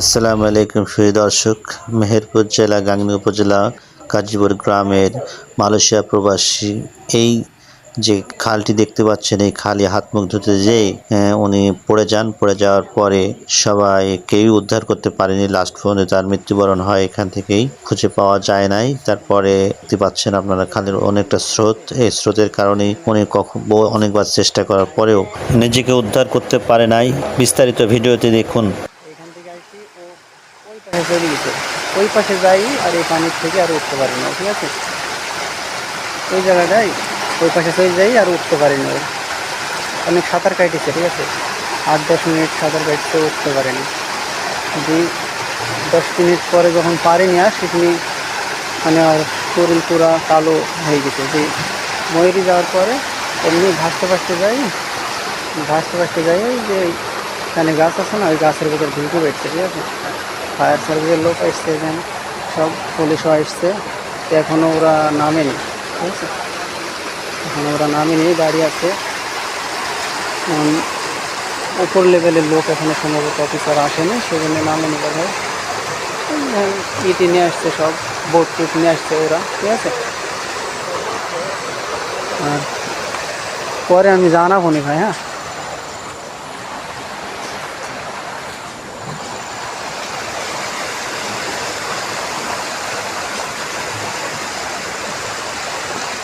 আসসালামু আলাইকুম সুই দর্শক। মেহেরপুর জেলা গাংনী উপজেলা কাজীপুর গ্রামের মালয়েশিয়া প্রবাসী। এই যে খালটি দেখতে পাচ্ছেন এই খালি হাত মুখ ধুতে যেয়ে আহ, উনি পড়ে যান। পড়ে যাওয়ার পরে সবাই কেউই উদ্ধার করতে পারেনি। লাস্ট পর্যন্ত তার মৃত্যুবরণ হয় এখান থেকেই খুঁজে পাওয়া যায় নাই। তারপরে দেখতে পাচ্ছেন আপনারা খালের অনেকটা স্রোত। এই স্রোতের কারণে উনি কখন অনেকবার চেষ্টা করার পরেও নিজেকে উদ্ধার করতে পারে নাই। বিস্তারিত ভিডিওতে দেখুন। ওই পাশে যাই আর এই পানির থেকে আর উঠতে পারি না, ঠিক আছে? ওই জায়গাটাই, ওই পাশে চলে যাই আর উঠতে পারি না। অনেক সাঁতার কাটিছে, ঠিক আছে? আট, দশ মিনিট সাঁতার কাটতে উঠতে পারেনি দুই দশ মিনিট পরে যখন পারিনি আর সেখানে মানে আর শরীর পুরা কালো হয়ে গেছে। যে ময়ূরি যাওয়ার পরে, এমনি ভাসতে ভাসতে যাই, ভাসতে ভাসতে যাই যে এখানে গাছ আছে না, ওই গাছের ভিতর ঢুকে বেড়ছে, ঠিক আছে? ফায়ার সার্ভিসের লোক এসছে এখানে, সব পুলিশও এসছে তো এখনও ওরা নামেনি, ঠিক আছে? এখনও ওরা নামেনি দাঁড়িয়ে আছে। উপর লেভেলের লোক এখনও সম্ভবত অফিসার আসেনি, সেজন্য নামেনি বোধ হয় ইটি নিয়ে আসছে সব বোট টিপ নিয়ে আসছে ওরা, ঠিক আছে? আর পরে আমি জানাব নি ভাই হ্যাঁ?